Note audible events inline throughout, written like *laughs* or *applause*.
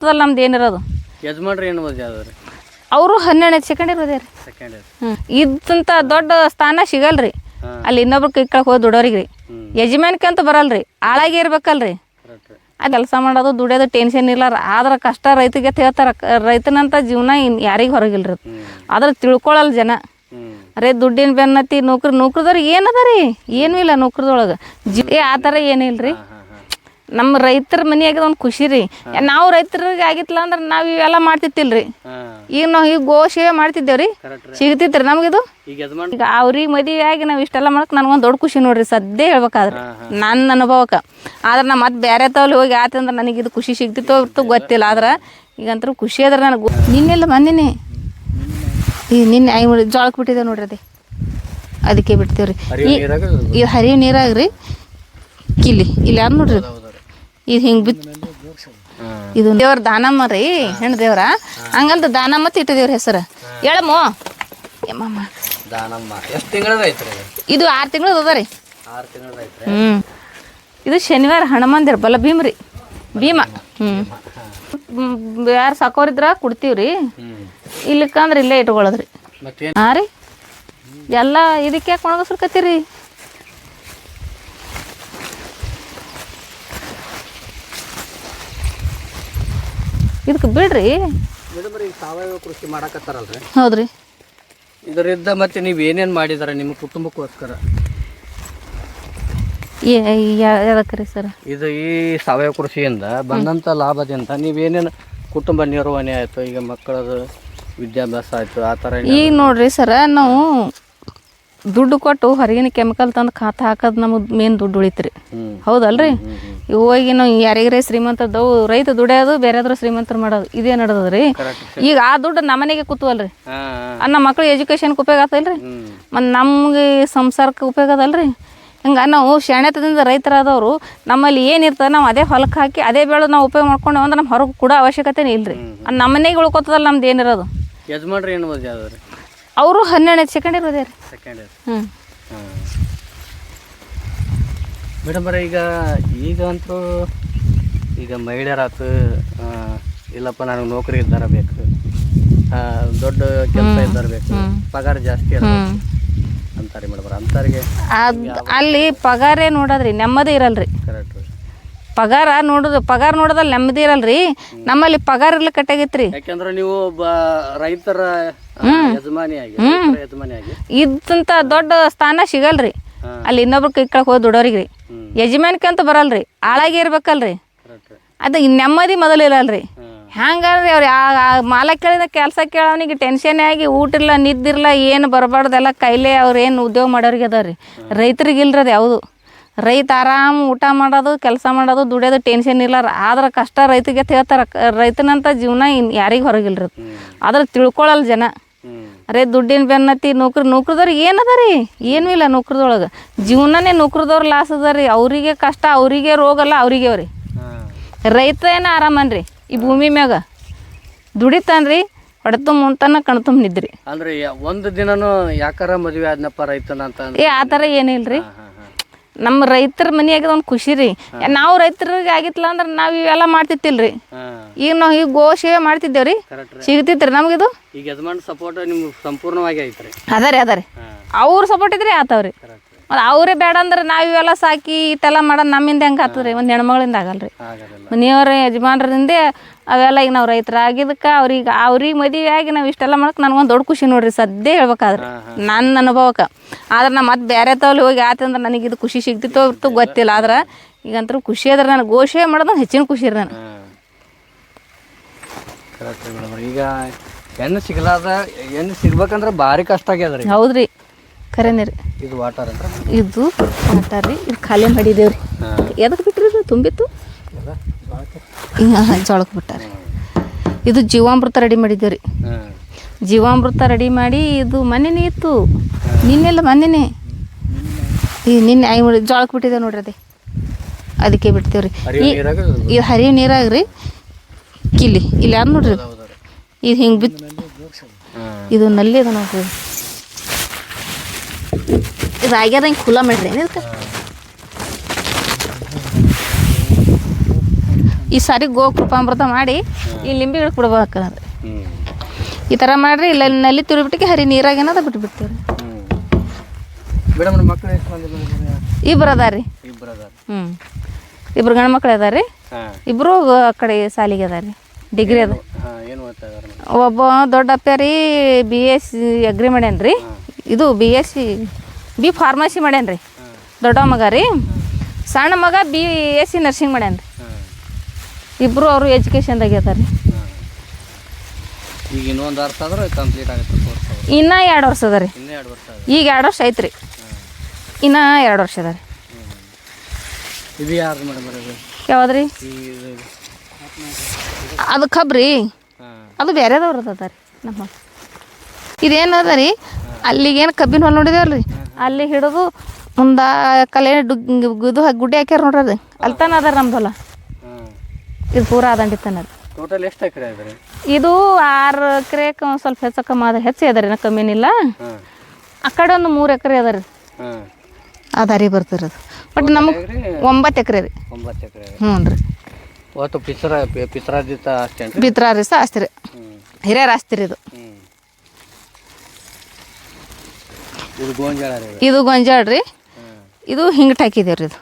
ಗೊತ್ತದಲ್ಲ ನಮ್ದು ಏನಿರೋದು? ಯಜಮಾನ್ರಿ ಏನು ಓದಿ ಯಾವ್ದಾರು ಅವರು ಹನ್ನೆರಡು ಸೆಕೆಂಡ್ ಇರೋದೇ ರೀ ಸೆಕೆಂಡ್ ಇಯರ್ ಹ್ಞೂ ಇದಂತ ದೊಡ್ಡ ಸ್ಥಾನ ಸಿಗಲ್ರಿ. ಅಲ್ಲಿ ಇನ್ನೊಬ್ರು ಕೈ ಕೆಳಗೆ ಹೋಗಿ ದುಡೋರಿಗೆ ಯಜಮಾನಿಕೆ ಅಂತ ಬರಲ್ರಿ. ಆಳಾಗಿ ಇರ್ಬೇಕಲ್ರಿ. ಆ ಕೆಲಸ ಮಾಡೋದು ದುಡಿಯೋದು ಟೆನ್ಷನ್ ಇಲ್ಲ ಆದ್ರೆ ಕಷ್ಟ ರೈತಗೆ ಅಂತ ಹೇಳ್ತಾರೆ. ರೈತನಂತ ಜೀವನ ಇನ್ ಯಾರಿಗೆ ಹೊರಗಿಲ್ರಿ ಆದ್ರೆ ತಿಳ್ಕೊಳ್ಳಲ್ಲ ಜನ. ಅರೇ ದುಡ್ಡಿನ ಬೆನ್ನತ್ತಿ ನೌಕರಿ ನೌಕರಿದವ್ರಿಗೆ ಏನದ ರೀ ಏನೂ ಇಲ್ಲ ನೌಕರಿದೊಳಗೆ. ಜಿ ಆ ಥರ ಏನಿಲ್ಲ ರೀ ನಮ್ಮ ರೈತರ ಮನೆಯಾಗ ಒಂದು ಖುಷಿ ರೀ. ನಾವು ರೈತರಿಗೆ ಆಗಿತ್ತಲ್ಲ ಅಂದ್ರೆ ನಾವು ಇವೆಲ್ಲ ಮಾಡ್ತಿತ್ತಿಲ್ಲ ರೀ ಈಗ ನಾವು ಈಗ ಗೋ ಸೇವೆ ಮಾಡ್ತಿದ್ದೇವ್ರಿ ಕರೆಕ್ಟ್ ರೀ. ಸಿಗ್ತಿತ್ತು ನಮಗಿದು? ಈಗ ಅವ್ರಿಗೆ ಮದುವೆ ಆಗಿ ನಾವು ಇಷ್ಟೆಲ್ಲ ಮಾಡಕ್ಕೆ ನನಗೊಂದು ದೊಡ್ಡ ಖುಷಿ ನೋಡ್ರಿ ಸದ್ಯ ಹೇಳ್ಬೇಕಾದ್ರೆ. ನನ್ನ ಅನುಭವಕ್ಕೆ. ಆದ್ರೆ ನಾ ಮತ್ತೆ ಬೇರೆ ತವಲ್ಲಿ ಹೋಗಿ ಆತಂದ್ರೆ ನನಗೆ ಇದು ಖುಷಿ ಸಿಗ್ತಿತ್ತು ಅವ್ರದ್ದು ಗೊತ್ತಿಲ್ಲ. ಆದ್ರೆ ಈಗಂತೂ ಖುಷಿ ಅದ್ರ ನನಗೆ ನಿನ್ನೆಲ್ಲ ಬಂದಿನಿ ಈ ನಿನ್ನೆ ಐ ಜೋಳಕ್ಕೆ ಬಿಟ್ಟಿದೆ ನೋಡ್ರಿ ಅದೇ. ಅದಕ್ಕೆ ಬಿಡ್ತೇವ್ರಿ. ರೀ ಈ ಹರಿವು ನೀರಾಗ ರೀ ಕಿಲ್ಲಿ ಇಲ್ಲಿ ಯಾರು ನೋಡ್ರಿ? ಇದು. ಹಿಂಗ್ ಬಿತ್ ಇದು ದೇವ್ರ ದಾನಮ್ಮ ರೀ ಹೆಣ್ಣು ದೇವ್ರ. ಹಂಗಂತ ದಾನಮ್ಮ ಅಂತ ಹೆಸರ. ಹೆಸರು ಹೇಳಮ್ಮೋ. ಯಮ್ಮಮ್ಮ. ದಾನಮ್ಮ. ಎಷ್ಟು ತಿಂಗಳದ ಐತ್ರಿ ಇದು? ಆರ್ ಆರು ತಿಂಗಳು ಅದ ರೀ. ಆರು ತಿಂಗಳದ ಐತ್ರಿ? ಹ್ಞೂ ಇದು ಶನಿವಾರ ಹಣಮಂದಿರ ಬಲ ಭೀಮ್ ರೀ. ಭೀಮ. ಹ್ಞೂ ಯಾರು ಸಾಕೋರಿದ್ರ ಕೊಡ್ತೀವಿ ರೀ. ಇಲ್ಲಿಕ್ಕಂದ್ರೆ ಇಲ್ಲೇ ಇಟ್ಕೊಳ್ಳೋದ್ರಿ ಹಾ ರೀ. ಎಲ್ಲ ಇದಕ್ಕೆ ಯಾಕೆ ಒಣಗಿಸ್ಲಿಕತ್ತೀರಿ ಇದಕ್ಕೆ ಬಿಡ್ರಿ. ಸಾವಯವ ಕೃಷಿ ಮಾಡಕತ್ತಾರಲ್ರಿ? ಹೌದ್ರಿ. ಇದರಿಂದ ಮತ್ತೆ ನೀವು ಏನೇನು ಮಾಡಿದಾರ ನಿಮ್ಮ ಕುಟುಂಬಕ್ಕೋಸ್ಕರ? ರೀ ಸರ್? ಇದು ಈ ಸಾವಯವ ಕೃಷಿಯಿಂದ ಬಂದಂಥ ಲಾಭದಿಂದ ನೀವೇನೇನು ಕುಟುಂಬ ನಿರ್ವಹಣೆ ಆಯಿತು ಈಗ ಮಕ್ಕಳದು ವಿದ್ಯಾಭ್ಯಾಸ ಆಯಿತು ಆ ಥರ ಈಗ ನೋಡ್ರಿ ಸರ ನಾವು ದುಡ್ಡು ಕೊಟ್ಟು ಹೊರಗಿನ ಕೆಮಿಕಲ್ ತಂದು ಖಾತ ಹಾಕೋದು ನಮಗೆ ಮೇನ್ ದುಡ್ಡು ಉಳಿತ್ರಿ. ಹೌದಲ್ರಿ? ಹೋಗಿ ನಾವು ಶ್ರೀಮಂತ ಶ್ರೀಮಂತದವು ರೈತ ದುಡಿಯೋದು ಬೇರೆದ್ರ ಶ್ರೀಮಂತರು ಮಾಡೋದು. ಇದೇ ನಡೆದದ್ರಿ. ಈಗ ಆ ದುಡ್ಡು ನಮ್ಮನೆಗೆ ಕೂತವಲ್ರಿ. ಅನ್ನ ನಮ್ಮ ಮಕ್ಳು ಎಜುಕೇಶನ್ಗೆ ಉಪಯೋಗ ಆಗ್ತಲ್ರಿ. ಹ್ಞೂ ಮತ್ತು ನಮಗೆ ಸಂಸಾರಕ್ಕೆ ಉಪಯೋಗ ಅದಲ್ರಿ. ಹಂಗೆ ನಾವು ಶಾಣೆತದಿಂದ ರೈತರಾದವರು ನಮ್ಮಲ್ಲಿ ಏನಿರ್ತದೆ ನಾವು ಅದೇ ಹೊಲಕ್ಕೆ ಹಾಕಿ ಅದೇ ಬೆಳೆ ನಾವು ಉಪಯೋಗ ಮಾಡ್ಕೊಂಡು ಅಂದ್ರೆ ನಮ್ಮ ಹೊರಗೆ ಕೂಡ ಅವಶ್ಯಕತೆನೇ ಇಲ್ರಿ. ಅದು ನಮ್ಮನೆಗೆ ಉಳ್ಕೊತದಲ್ಲ ನಮ್ದು ಏನಿರೋದು ಯಜಮಾನ್ರಿ ಏನು ಓದಿ ಅವರು ಹನ್ನೆರಡು ಸೆಕೆಂಡ್ ಇರೋದೇ ರೀ ಸೆಕೆಂಡ್ ಹ್ಞೂ ಹಾಂ ಮೇಡಮ್ ಅವರೇ ಈಗ ಈಗ ಅಂತೂ ಈಗ ಮಹಿಳೆಯರಾತು ಇಲ್ಲಪ್ಪ ನನಗೆ ನೌಕರಿ ಇದ್ದಾರ ಬೇಕು. ದೊಡ್ಡ ಕೆಲಸ ಇದ್ದಾರ ಬೇಕು. ಪಗಾರ ಜಾಸ್ತಿ ಅಂತಾರೆ ಮೇಡಮ್ ಅಂತಾರಿಗೆ ಅದು ಅಲ್ಲಿ ಪಗಾರೇ ನೋಡೋದ್ರಿ ನೆಮ್ಮದಿ ಇರಲ್ರಿ. ಕರೆಕ್ಟ್ ಪಗಾರ ನೋಡೋದು ಪಗಾರ ನೋಡೋದಲ್ಲಿ ನೆಮ್ಮದಿ ಇರಲ್ರಿ. ನಮ್ಮಲ್ಲಿ ಪಗಾರ ಇರ್ಲಿ ಕಟ್ಟಾಗೈತ್ರಿ. ಯಾಕಂದ್ರೆ ನೀವು ಒಬ್ಬ ರೈತರ ಯಜಮಾನಿಯಾಗಿ ಇದ್ದಂತ ದೊಡ್ಡ ಸ್ಥಾನ ಸಿಗಲ್ರಿ. ಅಲ್ಲಿ ಇನ್ನೊಬ್ರು ಕೈ ಕಳಕ್ಕೆ ಹೋಗಿ ದುಡೋರಿಗೆ ರೀ. ಯಜಮಾನಿಕೆ ಅಂತ ಬರಲ್ರಿ. ಆಳಾಗಿ ಇರ್ಬೇಕಲ್ರಿ. ಅದು ನೆಮ್ಮದಿ ಮೊದಲು ಇರಲ್ರಿ. ಹ್ಯಾಂಗಾರ್ರಿ ಅವ್ರು ಮಾಲ ಕೇಳಿದ ಕೆಲಸ ಕೇಳೋನಿಗೆ ಟೆನ್ಷನ್ ಆಗಿ ಊಟ ಇಲ್ಲ ನಿದ್ದಿರ್ಲ ಏನು ಬರಬಾರ್ದೆಲ್ಲ ಕೈಲೇ ಅವ್ರು ಏನು ಉದ್ಯೋಗ ಮಾಡೋರಿಗೆ ಅದಾವ್ರಿ ರೈತರಿಗೆ ಇಲ್ರಿ ಅದು ಯಾವುದು. ರೈತ ಆರಾಮ್ ಊಟ ಮಾಡೋದು ಕೆಲಸ ಮಾಡೋದು ದುಡಿಯೋದು ಟೆನ್ಷನ್ ಇಲ್ಲ ಆದ್ರೆ ಕಷ್ಟ ರೈತಗೆ ಹೇಳ್ತಾರೆ. ರೈತನಂತ ಜೀವನ ಇನ್ ಯಾರಿಗೆ ಹೊರಗಿಲ್ರಿ ಅದ್ರ ತಿಳ್ಕೊಳಲ್ಲ ಜನ. ಅರೇ ದುಡ್ಡಿನ ಬೆನ್ನತ್ತಿ ನೌಕರಿ ನೌಕರಿದವ್ರಿಗೆ ಏನದ ರೀ ಏನೂ ಇಲ್ಲ ನೌಕರಿದೊಳಗೆ. ಜೀವನನೇ ನೌಕರಿದವ್ರು ಲಾಸ್ ಅದ ರೀ ಅವರಿಗೆ ಕಷ್ಟ ಅವರಿಗೆ ರೋಗ ಅಲ್ಲ ಅವರಿಗೆ ಅವ್ರಿ. ರೈತ ಏನ ಆರಾಮನ್ರಿ ಈ ಭೂಮಿ ಮ್ಯಾಗ? ದುಡಿತಾನ್ರಿ ಹೊಡೆತು ಮುಂತನ ಕಣ್ತುಂಬ ನಿದ್ರಿ. ಅಂದ್ರೆ ಒಂದು ದಿನನೂ ಯಾಕಾರ ಮದುವೆ ಆದ್ನಪ್ಪ ರೈತನ ಅಂತ ಏ ಆ ಥರ ಏನಿಲ್ರಿ. ಹಾಂ. ನಮ್ಮ ರೈತರ ಮನೆಯಾಗ ಒಂದು ಖುಷಿ ರೀ. ನಾವು ರೈತರಿಗೆ ಆಗಿತ್ತಲ್ಲ ಅಂದ್ರೆ ನಾವು ಇವೆಲ್ಲ ಮಾಡ್ತಿತ್ತಿಲ್ರಿ. ಹಾಂ. ಈಗ ನಾವು ಈಗ ಗೋ ಸೇವೆ ಮಾಡ್ತಿದ್ದೇವ್ರಿ ಕರೆಕ್ಟ್ ರೀ. ನಮ್ಗೆ ಇದು ಈಗ ಯಜಮಾನ್ ಸಪೋರ್ಟ್ ನಿಮ್ಗೆ ಸಂಪೂರ್ಣವಾಗಿ ಐತ್ರಿ. ಅದ ರೀ ಅದ ರೀ. ಅವ್ರ ಸಪೋರ್ಟ್ ಇದ್ರೆ ಆತವ್ರಿ. ಮತ್ತು ಅವರೇ ಬೇಡ ಅಂದ್ರೆ ನಾವು ಇವೆಲ್ಲ ಸಾಕಿ ಇಟ್ಟೆಲ್ಲ ಮಾಡೋದು ನಮ್ಮಿಂದ ಹೆಂಗೆ ಆಗ್ತದ್ರಿ? ಒಂದು ಹೆಣ್ಮಗಳಿಂದ ಆಗಲ್ರಿ. ರೀ ಮನೆಯವ್ರ ಯಜಮಾನ್ರಿಂದ ಅವೆಲ್ಲ ಈಗ ನಾವು ರೈತರಾಗಿದ್ದಕ್ಕೆ ಅವ್ರಿಗೆ ಅವ್ರಿಗೆ ಮದುವೆ ಆಗಿ ನಾವು ಇಷ್ಟೆಲ್ಲ ಮಾಡಕ್ಕೆ ನನಗೊಂದು ದೊಡ್ಡ ಖುಷಿ ನೋಡ್ರಿ ಸದ್ಯ ಹೇಳ್ಬೇಕಾದ್ರೆ. ನನ್ನ ಅನುಭವಕ್ಕೆ. ಆದ್ರೆ ನಾ ಮತ್ತೆ ಬೇರೆ ತವಲ್ಲಿ ಹೋಗಿ ಆತಂದ್ರೆ ನನಗೆ ಇದು ಖುಷಿ ಸಿಗ್ತಿತ್ತೋ ಇರ್ತೋ ಗೊತ್ತಿಲ್ಲ. ಆದ್ರೆ ಈಗಂತೂ ಖುಷಿ ಆದ್ರೆ ನನಗೆ ಗೋಷೆ ಮಾಡೋದು ಹೆಚ್ಚಿನ ಖುಷಿ ರೀ ನಾನು ಈಗ ಹೆಣ್ಣು ಸಿಗಲಾದ ಹೆಣ್ಣು ಸಿಗ್ಬೇಕಂದ್ರೆ ಭಾರಿ ಕಷ್ಟ ಆಗ್ಯದ ರೀ ಹೌದ್ರಿ. ಖರೇನೇ ರೀ. ಇದು ವಾಟರ್ ಅಂತ ಇದು ಅಂತಾರ್ರಿ ಇದು ಖಾಲಿ ಮಾಡಿದೇವ್ರಿ ಎದಕ್ಕೆ ಬಿಟ್ರಿ ಇದು? ತುಂಬಿತ್ತು? ಜೋಳಕ್ಕೆ? ಬಿಟ್ಟಾರೆ. ಇದು ಜೀವಾಮೃತ ರೆಡಿ ಮಾಡಿದ್ದೇವ್ರಿ. ಜೀವಾಮೃತ ರೆಡಿ ಮಾಡಿ ಇದು ಮನೆನೇ ಇತ್ತು. ನಿನ್ನೆಲ್ಲ ಮನೆನೇ ಈ ನಿನ್ನೆ ಐ ಜೋಳಕ್ಕೆ ಬಿಟ್ಟಿದೆ ನೋಡ್ರಿ ಅದೇ. ಅದಕ್ಕೆ ಬಿಡ್ತೇವ್ರಿ. ಇದು ಹರಿ ನೀರಾಗ್ರಿ. ರೀ ಕಿಲ್ಲಿ ಇಲ್ಲಿ ಯಾರು ನೋಡ್ರಿ? ಇದು. ರೀ ಹಿಂಗೆ ಬಿತ್ತು ಇದು ನಲ್ಲಿ ಅದ ನೋಡ್ರಿ. ಇದು ಆಗ್ಯದ ಹಿಂಗೆ ಖುಲ್ಲ ಮಾಡ್ರಿ ಏನು ಇದಕ್ಕೆ ಈ ಸಾರಿ ಗೋ ಕೃಪಾಮೃತ ಮಾಡಿ ಈ ಲಿಂಬೆ ಗಿಡಕ್ಕೆ ಬಿಡ್ಬೇಕು ಈ ಥರ ಮಾಡ್ರಿ ಇಲ್ಲ ನಲ್ಲಿ ತಿರುಬಿಟ್ಟಿಗೆ ಹರಿ ನೀರಾಗ ಏನದ ಬಿಟ್ಬಿಡ್ತೀವಿ ಇಬ್ರು ಅದಾರ ಇಬ್ಬರು ಅದಾರಿ. ಹ್ಞೂ ಇಬ್ರು ಗಂಡು ಮಕ್ಳು ಅದಾರ ಇಬ್ಬರು ಆ ಕಡೆ ಸಾಲಿಗೆ ಅದಾರಿ ರೀ ಡಿಗ್ರಿ ಅದ. ಏನು ಓದ್ತಾ ಇದಾರೆ ಒಬ್ಬ ದೊಡ್ಡ ಅಪ್ಪ ರೀ ಬಿ ಎಸ್ ಸಿ ಅಗ್ರಿ ಮಾಡ್ಯಾನ ರೀ ಇದು B S C B pharmacy ಮಾಡ್ಯಾನ ರೀ ದೊಡ್ಡ ಮಗ ರೀ. ಸಣ್ಣ ಮಗ ಬಿ ಎ ಸಿ ನರ್ಸಿಂಗ್ ಮಾಡ್ಯಾನ ರೀ ಹಾಂ ಇಬ್ಬರು ಅವರು ಎಜುಕೇಷನ್ದಾಗ ಇದ್ದಾರೆ ಈಗ ಇನ್ನೊಂದು ವರ್ಷ ಆದ್ರೆ ಕಂಪ್ಲೀಟ್ ಆಗುತ್ತೆ ಕೋರ್ಸ್ ಅವ್ರು. ಇನ್ನೂ ಎರಡು ವರ್ಷ ಅದ ರೀ. ಈಗ ಎರಡು ವರ್ಷ ಐತ್ರಿ. ರೀ ಇನ್ನೂ ಎರಡು ವರ್ಷ ಅದ ರೀ. ಇದು ಯಾರು ಮೇಡಮ್ ಅದು ಕಬ್ರಿ ಅದು ಬೇರೆದವ್ರದ್ದು ಅದ ರೀ ನಮ್ಮ ಇದೇನದ ರೀ? ಅಲ್ಲಿಗೇನು ಕಬ್ಬಿನ ಹೊಲ ನೋಡಿದೇವ್ರಿ ಅಲ್ಲಿ ಹಿಡಿದು ಮುಂದೆ ಕಲೆ ಇದು ಗುಡ್ಡೆ ಹಾಕ್ಯಾರ ನೋಡ್ರಿ ಅದು. ಅಲ್ಲಿ ತನ ಅದ ನಮ್ದು ಹೊಲ ಇದು ಪೂರ ಅದಂಡಿ ತನ ಅದು. ಟೋಟಲ್ ಎಷ್ಟು ಎಕರೆ ಇದೆ ರೀ? ಇದು ಆರು ಎಕರೆಗೆ ಒಂದು ಸ್ವಲ್ಪ ಹೆಚ್ಚು ಕಮ್ಮಿ ಅದ ಹೆಚ್ಚು ಅದ ರೀ ನಾ ಕಮ್ಮಿನಿಲ್ಲ ಆ ಕಡೆ ಒಂದು ಮೂರು ಎಕರೆ ಅದ ರೀ. ಅದಾರಿ ದಾರಿ ಬರ್ತಿರೋದು ಬಟ್ ನಮಗೆ ಒಂಬತ್ತು ಎಕರೆ ರೀ. ಒಂಬತ್ತು ಎಕರೆ ಹ್ಞೂ ರೀ. ಒಟ್ಟು ಪಿತ್ರ ಅಷ್ಟೇನು ರೀ. ರೀ ಹಿರಿಯರ ಆಸ್ತಿ ರೀ ಇದು ಹ್ಞೂ ಇದು ಗೋಂಜಾಳ ರೀ ಇದು. ಹಿಂಗಟ್ ಹಾಕಿದೇವ್ರಿ ಇದು.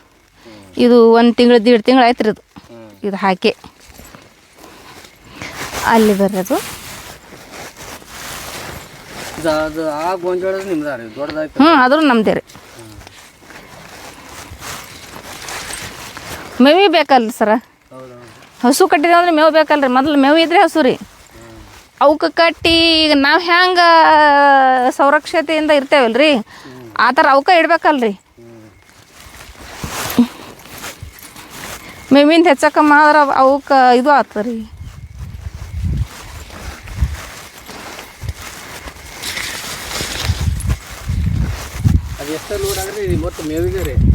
ಇದು ಒಂದು ತಿಂಗಳು ದೀಡ್ ತಿಂಗಳು ಆಯ್ತು ರೀ ಇದು. ಇದು ಹಾಕಿ. ಅಲ್ಲಿ ದೊಡ್ಡದಾಯ್ತು ಹ್ಞೂ ಅದ್ರ ನಮ್ದೇ ರೀ. ಮೇವಿ ಬೇಕಲ್ರಿ ಸರ? ಹಸು ಕಟ್ಟಿದ್ರೆ ಅಂದ್ರೆ ಮೇವು ಬೇಕಲ್ರಿ ಮೊದಲು ಮೇವು ಇದ್ರೆ ಹಸು ರೀ. ಅವಕ್ಕೆ ಕಟ್ಟಿ ಈಗ ನಾವು ಹ್ಯಾಂಗ ಇರ್ತೇವಲ್ಲ ಇರ್ತೇವಲ್ರಿ? ಆ ಥರ ಅವಕ್ಕೆ ಇಡ್ಬೇಕಲ್ರಿ. ಮೇವಿಂದ ಹೆಚ್ಚಕ್ಕ ಆದ್ರೆ ಅವಕ್ಕೆ ಇದು ಆಗ್ತದೆ ರೀ.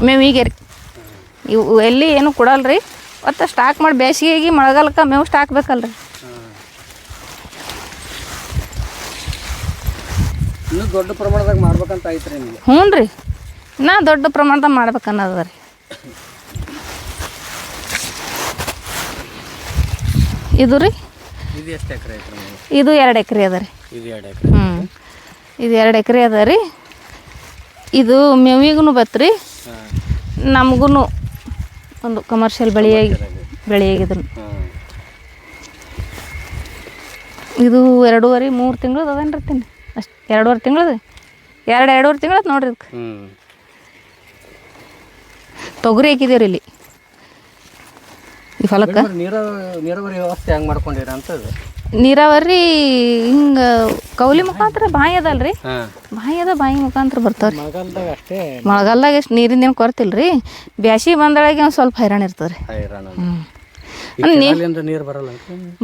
ಮೇವಿಗೆ ರೀ. ಇವು ಎಲ್ಲಿ ಏನು ಕೊಡಲ್ರಿ? ಮತ್ತು ಸ್ಟಾಕ್ ಮಾಡಿ ಬೇಸಿಗೆಗೆ ಮಳೆಗಾಲಕ್ಕೆ ಮೇವು ಸ್ಟಾಕ್ ಬೇಕಲ್ರಿ. ಇನ್ನೂ ದೊಡ್ಡ ಪ್ರಮಾಣದಾಗ ಮಾಡ್ಬೇಕಂತ ಐತ್ರಿ ನಿಮಗೆ. ಹ್ಞೂ ರೀ. ಇನ್ನೂ ದೊಡ್ಡ ಪ್ರಮಾಣದಾಗ ಮಾಡ್ಬೇಕು ಅನ್ನೋದು ರೀ. ಇದು ರೀ? ಇದು ಎಷ್ಟು ಎಕರೆ ಐತ್ರಿ ಇದು ಎರಡು ಎಕರೆ ಅದ ರೀ. ಇದು ಎರಡು ಎಕರೆ. ಹ್ಞೂ ಇದು ಎರಡು ಎಕರೆ ಅದ ರೀ. ಇದು ಮೇವಿಗೂ ಬತ್ತು ರೀ. ನಮಗೂ ಒಂದು ಕಮರ್ಷಿಯಲ್ ಬೆಳೆಯಾಗಿ ಬೆಳೆಯಾಗಿದ್ರು ಹಾಂ. ಇದು ಎರಡೂವರೆ ಮೂರು ತಿಂಗಳು ಅದೇನು ರೀ ತಿನ್ನಿ ಅಷ್ಟು. ಎರಡೂವರೆ ತಿಂಗಳದು? ಎರಡು ಎರಡೂವರೆ ತಿಂಗಳದು ನೋಡ್ರಿ ಇದಕ್ಕೆ ಹ್ಞೂ ತೊಗರಿ ಹಾಕಿದ್ದೀರಿ ಇಲ್ಲಿ. ಈ ಹೊಲಕ್ಕೆ ನೀರ ನೀರಾವರಿ ವ್ಯವಸ್ಥೆ ಹೆಂಗೆ ಮಾಡ್ಕೊಂಡಿರ ಅಂತ ನೀರಾವರಿ ಹಿಂಗೆ ಕೌಲಿ ಮುಖಾಂತರ ಬಾಯಿ ಅದಲ್ರಿ. ರೀ ಬಾಯಿ ಅದ ಬಾಯಿ ಮುಖಾಂತರ ಬರ್ತಾವ್ರಿ. ಮಳೆಗಾಲದಾಗ ಎಷ್ಟು ನೀರಿಂದ ಏನು ಕೊರತಿಲ್ಲ ರೀ ಬ್ಯಾಸಿ ಬಂದೊಳಗೆ ಒಂದು ಸ್ವಲ್ಪ ಹೈರಾಣ ಇರ್ತದೆ ರೀ ಹ್ಞೂ ಕೆನಾಲಿಂದ ನೀರು ಬರಲ್ಲ.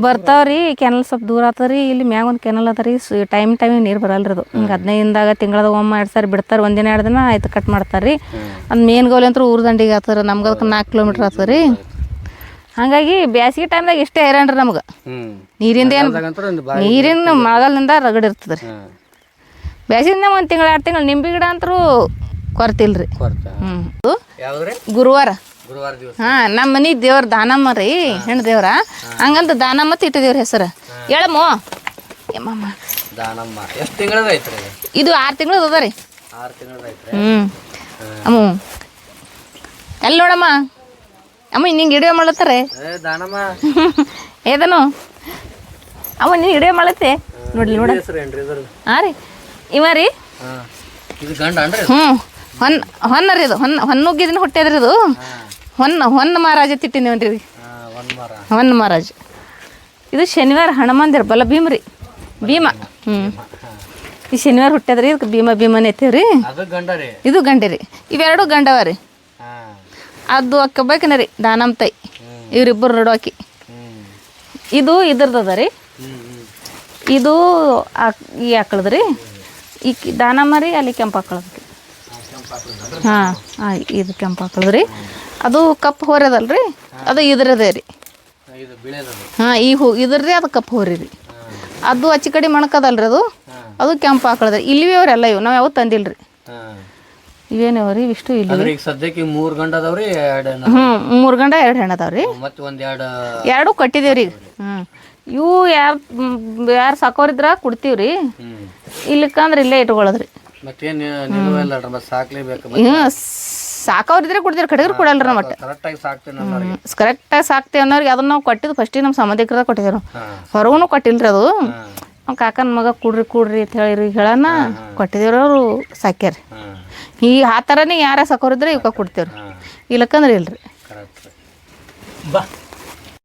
ಬರ್ತಾವ್ರಿ ಕೆನಲ್ ಸ್ವಲ್ಪ ದೂರ ಆತದ ರೀ ಇಲ್ಲಿ ಮ್ಯಾಗ ಒಂದು ಕೆನಲ್ ಅದರಿ ಟೈಮ್ ಟೈಮ್ ಟೈಮಿಗೆ ನೀರು ಬರಲ್ಲ ಅದು. ಹಿಂಗೆ ಹದಿನೈದಿಂದಾಗ ತಿಂಗಳದಾಗ ಒಮ್ಮೆ ಎರಡು ಸಾರಿ ಬಿಡ್ತಾರೆ ಒಂದಿನ ಎರಡು ದಿನ ಆಯ್ತು ಕಟ್ ಮಾಡ್ತಾರೆ ರೀ ಅದು ಮೇನ್ ಗೋಲಿ ಅಂತೂ ಊರ ದಂಡಿಗೆ ಆತದ ನಮ್ಗೆ ಅದಕ್ಕೆ ನಾಲ್ಕು ಕಿಲೋಮೀಟ್ರ್ ಆತದ ರೀ ಹಾಗಾಗಿ ಬ್ಯಾಸಿಗೆ ಟೈಮ್ದಾಗ ಇಷ್ಟೇ ಹೈರಾಣ್ರಿ ನಮ್ಗೆ. ನೀರಿಂದ ಏನು ನೀರಿನ ಮಳೆಗಾಲದಿಂದ ರಗಡ್ ಇರ್ತದೆ ರೀ ಹಾಂ ಬ್ಯಾಸಿಗಿಂದ ಒಂದು ತಿಂಗಳು ಎರಡು ತಿಂಗಳು ನಿಂಬೆ ಗಿಡ ಅಂತರೂ ಕೊರತಿಲ್ರಿ. ಹ್ಞೂ ಗುರುವಾರ. ಹಾಂ ನಮ್ಮ ಮನಿ ದೇವ್ರ ದಾನಮ್ಮ ರೀ ಹೆಣ್ಣು ದೇವ್ರ. ಹಂಗಂತ ದಾನಮ್ಮ ಇಟ್ಟಿದೇವ್ರ ಹೆಸರು. ಹೇಳಮ್ಮ. ಯಮ್ಮಮ್ಮ. ದಾನಮ್ಮ. ಎಷ್ಟು ತಿಂಗಳ ಐತ್ರಿ? ಇದು? ಆರು ತಿಂಗಳು ಅದ ರೀ. ಆರು ತಿಂಗಳ ಐತ್ರಿ? ಹ್ಞೂ ಅಮ್ಮ. ಎಲ್ಲಿ ನೋಡಮ್ಮ? ಅಮ್ಮ ನಿಂಗೆ ವಿಡಿಯೋ ಮಾಡತ್ತಾರೆ ದಾನಮ್ಮ. *laughs* ಏದನು? ಅಮ್ಮ ನೀನು ವಿಡಿಯೋ ಮಾಡತ್ತೆ ನೋಡ್ಲಿ ನೋಡ ಹಾಂ ರೀ. ಇವ ರೀ. ಹ್ಞೂ ಹೊನ್ ಹೊನ್ನ ರೀ ಇದು ಹೊನ್ನ ಹೊನ್ನುಗ್ಗಿದಿನ ಹುಟ್ಟ್ಯದ್ರಿ ಇದು ಹೊನ್ನ ಹೊನ್ನ ಮಹಾರಾಜ ತಿಟ್ಟಿನೇವನ್ರಿ ಹೊನ್ನ ಮಹಾರಾಜ. ಇದು ಶನಿವಾರ ಹಣಮಂದಿರ ಬಲ ಭೀಮ ರೀ. ಭೀಮ. ಹ್ಞೂ ಈ ಶನಿವಾರ ಹುಟ್ಟ್ಯದ್ರಿ ಇದಕ್ಕೆ ಭೀಮ ಭೀಮನ ಐತೇವ್ರಿ. ಇದು ಗಂಡ ರೀ. ಇವೆರಡು ಗಂಡವ ರೀ. ಅದು ಅಕ್ಕಬೇಕನ ರೀ ದಾನಮ್ ತಾಯಿ. ಇವರಿಬ್ಬರು ನಡುವಾಕಿ ಹ್ಞೂ ಇದು ಇದ್ರದ್ದು ರೀ. ಇದು ಈ ಆಕಳದ ರೀ. ಈ ದಾನಮ್ಮ ರೀ ಅಲ್ಲಿ ಕೆಂಪು ಹಾಕಳದ್ರಿ ಹಾಂ ಇದು ಕೆಂಪು ಹಾಕಳದ್ರಿ ಅದು ಕಪ್ಪು ಹೊರದಲ್ರಿ? ಅದು ಇದ್ರದೇ ರೀ. ಹಾಂ ಈ ಹೂ ಇದ್ರದೇ ಅದು ಕಪ್ಪು ಹೋರಿ ರೀ ಅದು ಅಚ್ಚಿ ಕಡೆ ಮಣಕದಲ್ರಿ ಅದು. ಅದು ಕೆಂಪು ಹಾಕಳದ ಇಲ್ಲಿವೆ ಅವರೆಲ್ಲ ಇವು ನಾವು ಯಾವತ್ತು ತಂದಿಲ್ಲ ರೀ ಹಾಂ ಇವೇನವ ರೀ ಇಷ್ಟು ಇಲ್ಲಿ ಸದ್ಯಕ್ಕೆ ಮೂರು ಗಂಡ ಅದಾವ್ರಿ ಹ್ಞೂ ಮೂರು ಗಂಡ ಎರಡು ಹೆಣ್ಣು ಅದಾವ ರೀ. ಮತ್ತೆ ಒಂದ್ ಎರಡು ಕಟ್ಟಿದೇವ್ರಿ ಹ್ಞೂ ಇವು ಯಾರು ಯಾರು ಸಾಕೋರಿದ್ರ ಕೊಡ್ತೀವಿ ರೀ. ಇಲ್ಲಿಕ್ಕಂದ್ರೆ ಇಲ್ಲೇ ಇಟ್ಕೊಳ್ಳೋದ್ರಿ ಹ್ಞೂ ಸಾಕೋರಿದ್ರೆ ಕೊಡ್ತೀವಿ ಕಡೆಗ್ರು ಕೊಡಲ್ರಿ ನಮ್ಮ ಒಟ್ಟು ಕರೆಕ್ಟಾಗಿ ಸಾಕ್ತೇನೆ ಅನ್ನೋರಿಗೆ ಕರೆಕ್ಟಾಗಿ ಸಾಕ್ತೇವೆ ಅನ್ನೋರಿಗೆ ಅದನ್ನ ನಾವು ಕೊಟ್ಟಿದ್ದು ಫಸ್ಟಿಗೆ ನಮ್ಮ ಸಂಬಂಧಿಕರದ ಕೊಟ್ಟಿದ್ರು ನಾವು. ಹಾ. ಹೊರಗೂ ಕೊಟ್ಟಿಲ್ರಿ ಅದು. ನಮ್ಮ ಕಾಕನ ಮಗ ಕುಡ್ರಿ ಕುಡ್ರಿ ಅಂತ ಹೇಳಿರಿ ಹೇಳನ ಕೊಟ್ಟಿದ್ದೇವ್ರಿ ಅವರು ಸಾಕ್ಯಾರಿ. ಈ ಆ ಥರನೇ ಯಾರ ಸಾಕೋರಿದ್ರೆ ಇವಕ್ಕೆ ಕೊಡ್ತೇವ್ರಿ. ಇಲ್ಲಕಂದ್ರೆ ಇಲ್ಲಕ್ಕಂದ್ರೆ ಇಲ್ರಿ ಕರೆಕ್ಟ್ ಬಾ.